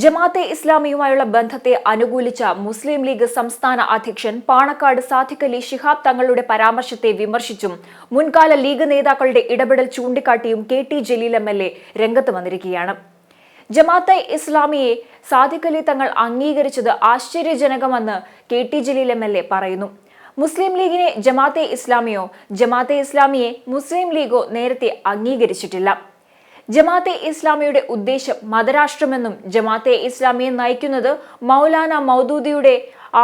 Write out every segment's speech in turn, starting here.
ജമാഅത്തെ ഇസ്ലാമിയുമായുള്ള ബന്ധത്തെ അനുകൂലിച്ച മുസ്ലിം ലീഗ് സംസ്ഥാന അധ്യക്ഷൻ പാണക്കാട് സാദിഖ് അലി ശിഹാബ് തങ്ങളുടെ പരാമർശത്തെ വിമർശിച്ചും മുൻകാല ലീഗ് നേതാക്കളുടെ ഇടപെടൽ ചൂണ്ടിക്കാട്ടിയും K T Jaleel M L A രംഗത്ത് വന്നിരിക്കുകയാണ്. ജമാഅത്തെ ഇസ്ലാമിയെ സാദിഖലി തങ്ങൾ അംഗീകരിച്ചത് ആശ്ചര്യജനകമെന്ന് K T Jaleel M L A പറയുന്നു. മുസ്ലിം ലീഗിനെ ജമാഅത്തെ ഇസ്ലാമിയോ ജമാഅത്തെ ഇസ്ലാമിയെ മുസ്ലിം ലീഗോ നേരത്തെ അംഗീകരിച്ചിട്ടില്ല. ജമാഅത്തെ ഇസ്ലാമിയുടെ ഉദ്ദേശം മതരാഷ്ട്രമെന്നും ജമാഅത്തെ ഇസ്ലാമിയെ നയിക്കുന്നത് മൗലാന മൗദൂദിയുടെ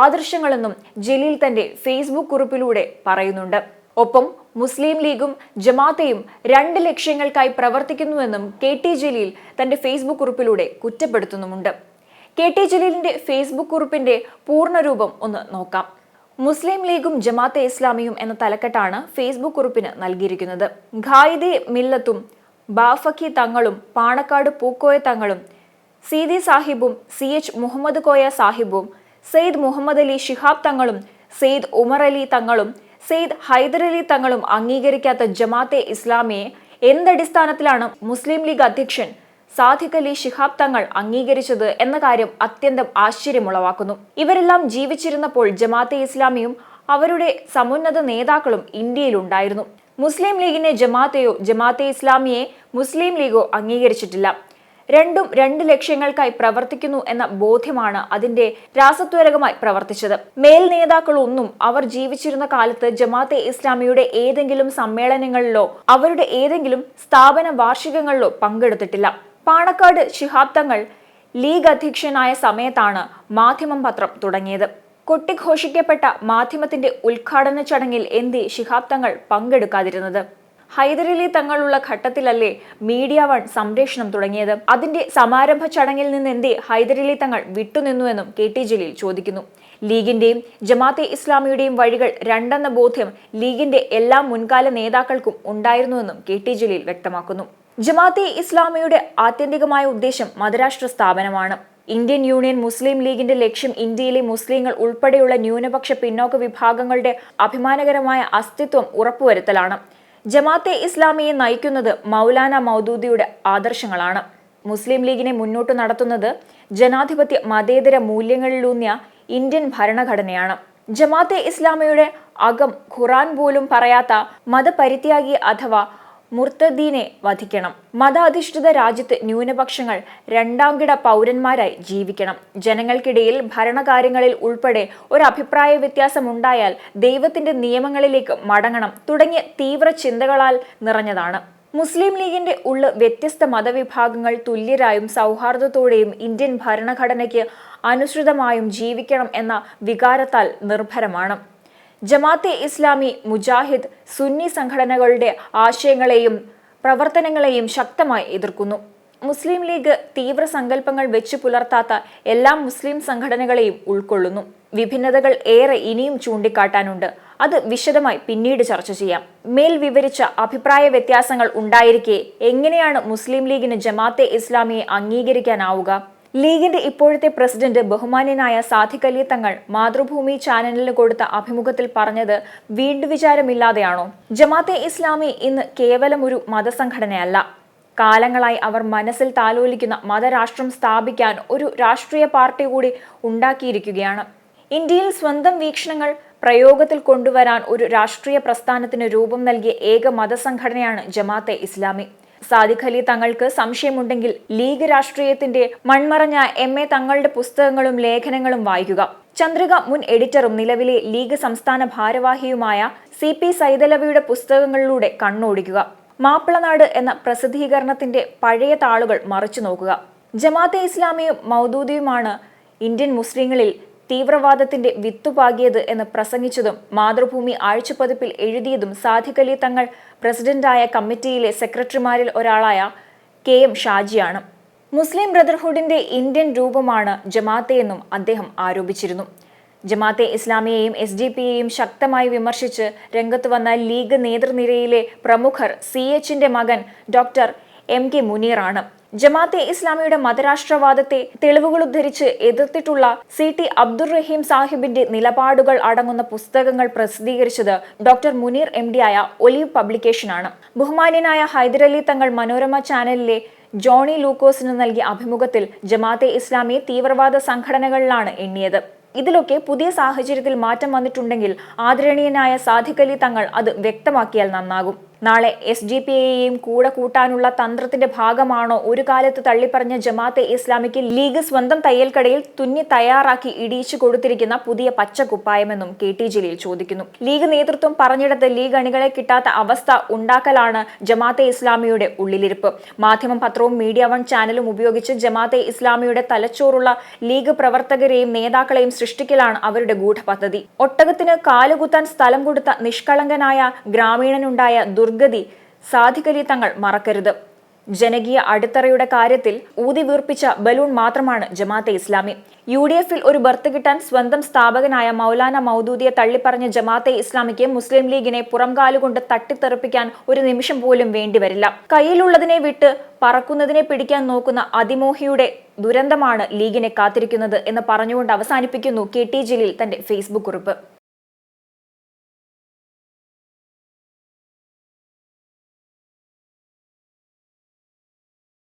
ആദർശങ്ങളെന്നും ജലീൽ തന്റെ ഫേസ്ബുക്ക് കുറിപ്പിലൂടെ പറയുന്നുണ്ട്. ഒപ്പം മുസ്ലിം ലീഗും ജമാഅത്തെയും രണ്ട് ലക്ഷ്യങ്ങൾക്കായി പ്രവർത്തിക്കുന്നുവെന്നും കെ ടി ജലീൽ തന്റെ ഫേസ്ബുക്ക് കുറിപ്പിലൂടെ കുറ്റപ്പെടുത്തുന്നുമുണ്ട്. കെ ടി ജലീലിന്റെ ഫേസ്ബുക്ക് കുറിപ്പിന്റെ പൂർണരൂപം ഒന്ന് നോക്കാം. മുസ്ലിം ലീഗും ജമാഅത്തെ ഇസ്ലാമിയും എന്ന തലക്കെട്ടാണ് ഫേസ്ബുക്ക് കുറിപ്പിന് നൽകിയിരിക്കുന്നത്. ഖായിദെ മില്ലത്തും ബാഫക്കി തങ്ങളും പാണക്കാട് പൂക്കോയ തങ്ങളും സീതി സാഹിബും സി എച്ച് മുഹമ്മദ് കോയ സാഹിബും സെയ്ദ് മുഹമ്മദ് അലി ഷിഹാബ് തങ്ങളും സെയ്ദ് ഉമർ അലി തങ്ങളും സെയ്ദ് ഹൈദരലി തങ്ങളും അംഗീകരിക്കാത്ത ജമാഅത്തെ ഇസ്ലാമിയെ എന്തടിസ്ഥാനത്തിലാണ് മുസ്ലിം ലീഗ് അധ്യക്ഷൻ സാദിഖ് അലി ഷിഹാബ് തങ്ങൾ അംഗീകരിച്ചത് എന്ന കാര്യം അത്യന്തം ആശ്ചര്യമുളവാക്കുന്നു. ഇവരെല്ലാം ജീവിച്ചിരുന്നപ്പോൾ ജമാഅത്തെ ഇസ്ലാമിയും അവരുടെ സമുന്നത നേതാക്കളും ഇന്ത്യയിലുണ്ടായിരുന്നു. മുസ്ലിം ലീഗിനെ ജമാഅത്തെയോ ജമാഅത്തെ ഇസ്ലാമിയെ മുസ്ലിം ലീഗോ അംഗീകരിച്ചിട്ടില്ല. രണ്ടും രണ്ട് ലക്ഷ്യങ്ങൾക്കായി പ്രവർത്തിക്കുന്നു എന്ന ബോധ്യമാണ് അതിന്റെ രാസത്വരകമായി പ്രവർത്തിച്ചത്. മേൽ നേതാക്കളൊന്നും അവർ ജീവിച്ചിരുന്ന കാലത്ത് ജമാഅത്തെ ഇസ്ലാമിയുടെ ഏതെങ്കിലും സമ്മേളനങ്ങളിലോ അവരുടെ ഏതെങ്കിലും സ്ഥാപന വാർഷികങ്ങളിലോ പങ്കെടുത്തിട്ടില്ല. പാണക്കാട് ശിഹാബ് തങ്ങൾ ലീഗ് അധ്യക്ഷനായ സമയത്താണ് മാധ്യമം പത്രം തുടങ്ങിയത്. കൊട്ടിഘോഷിക്കപ്പെട്ട മാധ്യമത്തിന്റെ ഉദ്ഘാടന ചടങ്ങിൽ എന്തി ശിഹാബ് തങ്ങൾ പങ്കെടുക്കാതിരുന്നത്. ഹൈദരലി തങ്ങളുള്ള ഘട്ടത്തിലല്ലേ മീഡിയ വൺ സംപ്രേഷണം തുടങ്ങിയത്. അതിന്റെ സമാരംഭ ചടങ്ങിൽ നിന്ന് എന്തേ ഹൈദരലി തങ്ങൾ വിട്ടുനിന്നുവെന്നും കെ ടി ജലീൽ ചോദിക്കുന്നു. ലീഗിന്റെയും ജമാഅത്തെ ഇസ്ലാമിയുടെയും വഴികൾ രണ്ടെന്ന ബോധ്യം ലീഗിന്റെ എല്ലാ മുൻകാല നേതാക്കൾക്കും ഉണ്ടായിരുന്നുവെന്നും കെ ടി ജലീൽ വ്യക്തമാക്കുന്നു. ജമാഅത്തെ ഇസ്ലാമിയുടെ ആത്യന്തികമായ ഉദ്ദേശം മതരാഷ്ട്ര സ്ഥാപനമാണ്. ഇന്ത്യൻ യൂണിയൻ മുസ്ലിം ലീഗിന്റെ ലക്ഷ്യം ഇന്ത്യയിലെ മുസ്ലിങ്ങൾ ഉൾപ്പെടെയുള്ള ന്യൂനപക്ഷ പിന്നോക്ക വിഭാഗങ്ങളുടെ അഭിമാനകരമായ അസ്തിത്വം ഉറപ്പുവരുത്തലാണ്. ജമാഅത്തെ ഇസ്ലാമിയെ നയിക്കുന്നത് മൗലാന മൗദൂദിയുടെ ആദർശങ്ങളാണ്. മുസ്ലിം ലീഗിനെ മുന്നോട്ട് നടത്തുന്നത് ജനാധിപത്യ മതേതര മൂല്യങ്ങളിലൂന്നിയ ഇന്ത്യൻ ഭരണഘടനയാണ്. ജമാഅത്തെ ഇസ്ലാമിയുടെ അകം ഖുറാൻ പോലും പറയാത്ത മതപരിത്യാഗി അഥവാ മുർത്തദീനെ വധിക്കണം. മതാധിഷ്ഠിത രാജ്യത്ത് ന്യൂനപക്ഷങ്ങൾ രണ്ടാംകിട പൗരന്മാരായി ജീവിക്കണം. ജനങ്ങൾക്കിടയിൽ ഭരണകാര്യങ്ങളിൽ ഉൾപ്പെടെ ഒരു അഭിപ്രായ വ്യത്യാസം ഉണ്ടായാൽ ദൈവത്തിന്റെ നിയമങ്ങളിലേക്ക് മടങ്ങണം തുടങ്ങിയ തീവ്ര ചിന്തകളാൽ നിറഞ്ഞതാണ്. മുസ്ലിം ലീഗിന്റെ ഉള്ള വ്യത്യസ്ത മതവിഭാഗങ്ങൾ തുല്യരായും സൗഹാർദ്ദത്തോടെയും ഇന്ത്യൻ ഭരണഘടനയ്ക്ക് അനുസൃതമായും ജീവിക്കണം എന്ന വികാരത്താൽ നിർഭരമാണ്. ജമാഅത്തെ ഇസ്ലാമി മുജാഹിദ് സുന്നി സംഘടനകളുടെ ആശയങ്ങളെയും പ്രവർത്തനങ്ങളെയും ശക്തമായി എതിർക്കുന്നു. മുസ്ലിം ലീഗ് തീവ്ര സങ്കല്പങ്ങൾ വെച്ചു പുലർത്താത്ത എല്ലാ മുസ്ലിം സംഘടനകളെയും ഉൾക്കൊള്ളുന്നു. വിഭിന്നതകൾ ഏറെ ഇനിയും ചൂണ്ടിക്കാട്ടാനുണ്ട്. അത് വിശദമായി പിന്നീട് ചർച്ച ചെയ്യാം. മേൽ വിവരിച്ച അഭിപ്രായ വ്യത്യാസങ്ങൾ ഉണ്ടായിരിക്കെ എങ്ങനെയാണ് മുസ്ലിം ലീഗിന് ജമാഅത്തെ ഇസ്ലാമിയെ അംഗീകരിക്കാനാവുക? ലീഗിന്റെ ഇപ്പോഴത്തെ പ്രസിഡന്റ് ബഹുമാന്യനായ സാധിക് അലി തങ്ങൾ മാതൃഭൂമി ചാനലിന് കൊടുത്ത അഭിമുഖത്തിൽ പറഞ്ഞത് വീണ്ടും വിചാരമില്ലാതെയാണോ? ജമാഅത്തെ ഇസ്ലാമി ഇന്ന് കേവലം ഒരു മതസംഘടനയല്ല. കാലങ്ങളായി അവർ മനസ്സിൽ താലോലിക്കുന്ന മതരാഷ്ട്രം സ്ഥാപിക്കാൻ ഒരു രാഷ്ട്രീയ പാർട്ടി കൂടി ഉണ്ടാക്കിയിരിക്കുകയാണ്. ഇന്ത്യയിൽ സ്വന്തം വീക്ഷണങ്ങൾ പ്രയോഗത്തിൽ കൊണ്ടുവരാൻ ഒരു രാഷ്ട്രീയ പ്രസ്ഥാനത്തിന് രൂപം നൽകിയ ഏക മതസംഘടനയാണ് ജമാഅത്തെ ഇസ്ലാമി. സാദിഖ് അലി തങ്ങൾക്ക് സംശയമുണ്ടെങ്കിൽ ലീഗ് രാഷ്ട്രീയത്തിന്റെ മൺമറഞ്ഞ എം എ തങ്ങളുടെ പുസ്തകങ്ങളും ലേഖനങ്ങളും വായിക്കുക. ചന്ദ്രിക മുൻ എഡിറ്ററും നിലവിലെ ലീഗ് സംസ്ഥാന ഭാരവാഹിയുമായ സി പി സൈതലവിയുടെ പുസ്തകങ്ങളിലൂടെ കണ്ണോടിക്കുക. മാപ്പിളനാട് എന്ന പ്രസിദ്ധീകരണത്തിന്റെ പഴയ താളുകൾ മറിച്ചു നോക്കുക. ജമാഅത്തെ ഇസ്ലാമിയും മൗദൂദിയുമാണ് ഇന്ത്യൻ മുസ്ലിങ്ങളിൽ തീവ്രവാദത്തിന്റെ വിത്തുപാകിയത് എന്ന് പ്രസംഗിച്ചതും മാതൃഭൂമി ആഴ്ചപ്പതിപ്പിൽ എഴുതിയതും സാധികലി തങ്ങൾ പ്രസിഡന്റായ കമ്മിറ്റിയിലെ സെക്രട്ടറിമാരിൽ ഒരാളായ കെ എം ഷാജിയാണ്. മുസ്ലിം ബ്രദർഹുഡിന്റെ ഇന്ത്യൻ രൂപമാണ് ജമാഅത്തെ എന്നും അദ്ദേഹം ആരോപിച്ചിരുന്നു. ജമാഅത്തെ ഇസ്ലാമിയെയും എസ് ഡി പി യെയും ശക്തമായി വിമർശിച്ച് രംഗത്ത് വന്ന ലീഗ് നേതൃനിരയിലെ പ്രമുഖർ സി എച്ചിന്റെ മകൻ ഡോക്ടർ എം കെ മുനീറാണ്. ജമാഅത്തെ ഇസ്ലാമിയുടെ മതരാഷ്ട്രവാദത്തെ തെളിവുകൾ ഉദ്ധരിച്ച് എതിർത്തിട്ടുള്ള സി ടി അബ്ദുർ റഹീം സാഹിബിന്റെ നിലപാടുകൾ അടങ്ങുന്ന പുസ്തകങ്ങൾ പ്രസിദ്ധീകരിച്ചത് ഡോക്ടർ മുനീർ എം ആയ ഒലീവ് പബ്ലിക്കേഷനാണ്. ബഹുമാന്യനായ ഹൈദരലി തങ്ങൾ മനോരമ ചാനലിലെ ജോണി ലൂക്കോസിന് നൽകിയ അഭിമുഖത്തിൽ ജമാഅത്തെ ഇസ്ലാമിയെ തീവ്രവാദ സംഘടനകളിലാണ് എണ്ണിയത്. ഇതിലൊക്കെ പുതിയ സാഹചര്യത്തിൽ മാറ്റം വന്നിട്ടുണ്ടെങ്കിൽ ആദരണീയനായ അലി തങ്ങൾ അത് വ്യക്തമാക്കിയാൽ നന്നാകും. നാളെ എസ് ജി പി എയെയും കൂടെ കൂട്ടാനുള്ള തന്ത്രത്തിന്റെ ഭാഗമാണോ? ഒരു കാലത്ത് തള്ളിപ്പറഞ്ഞ ജമാഅത്തെ ഇസ്ലാമിക്ക് ലീഗ് സ്വന്തം തയ്യൽക്കടയിൽ തുന്നി തയ്യാറാക്കി ഇടിയിച്ചു കൊടുത്തിരിക്കുന്ന പുതിയ പച്ച കുപ്പായമെന്നും കെ ടി ജലീൽ ചോദിക്കുന്നു. ലീഗ് നേതൃത്വം പറഞ്ഞിടത്ത് ലീഗ് അണികളെ കിട്ടാത്ത അവസ്ഥ ഉണ്ടാക്കലാണ് ജമാഅത്തെ ഇസ്ലാമിയുടെ ഉള്ളിലിരിപ്പ്. മാധ്യമം പത്രവും മീഡിയ വൺ ചാനലും ഉപയോഗിച്ച് ജമാഅത്തെ ഇസ്ലാമിയുടെ തലച്ചോറുള്ള ലീഗ് പ്രവർത്തകരെയും നേതാക്കളെയും സൃഷ്ടിക്കലാണ് അവരുടെ ഗൂഢപദ്ധതി. ഒട്ടകത്തിന് കാലുകുത്താൻ സ്ഥലം കൊടുത്ത നിഷ്കളങ്കനായ ഗ്രാമീണനുണ്ടായ ദുർഗതി സാധികലി തങ്ങൾ മറക്കരുത്. ജനകീയ അടിത്തറയുടെ കാര്യത്തിൽ ഊതി വീർപ്പിച്ച ബലൂൺ മാത്രമാണ് ജമാഅത്തെ ഇസ്ലാമി. യു ഡി എഫിൽ ഒരു ബർത്ത് കിട്ടാൻ സ്വന്തം സ്ഥാപകനായ മൗലാന മൗദൂദിയെ തള്ളിപ്പറഞ്ഞ ജമാഅത്തെ ഇസ്ലാമിക്ക് മുസ്ലിം ലീഗിനെ പുറംകാലുകൊണ്ട് തട്ടിത്തെറിപ്പിക്കാൻ ഒരു നിമിഷം പോലും വേണ്ടിവരില്ല കയ്യിലുള്ളതിനെ വിട്ട് പറക്കുന്നതിനെ പിടിക്കാൻ നോക്കുന്ന അതിമോഹിയുടെ ദുരന്തമാണ് ലീഗിനെ കാത്തിരിക്കുന്നത് എന്ന് പറഞ്ഞുകൊണ്ട് അവസാനിപ്പിക്കുന്നു കെ ടി ജലീൽ തന്റെ ഫേസ്ബുക്ക് കുറിപ്പ്.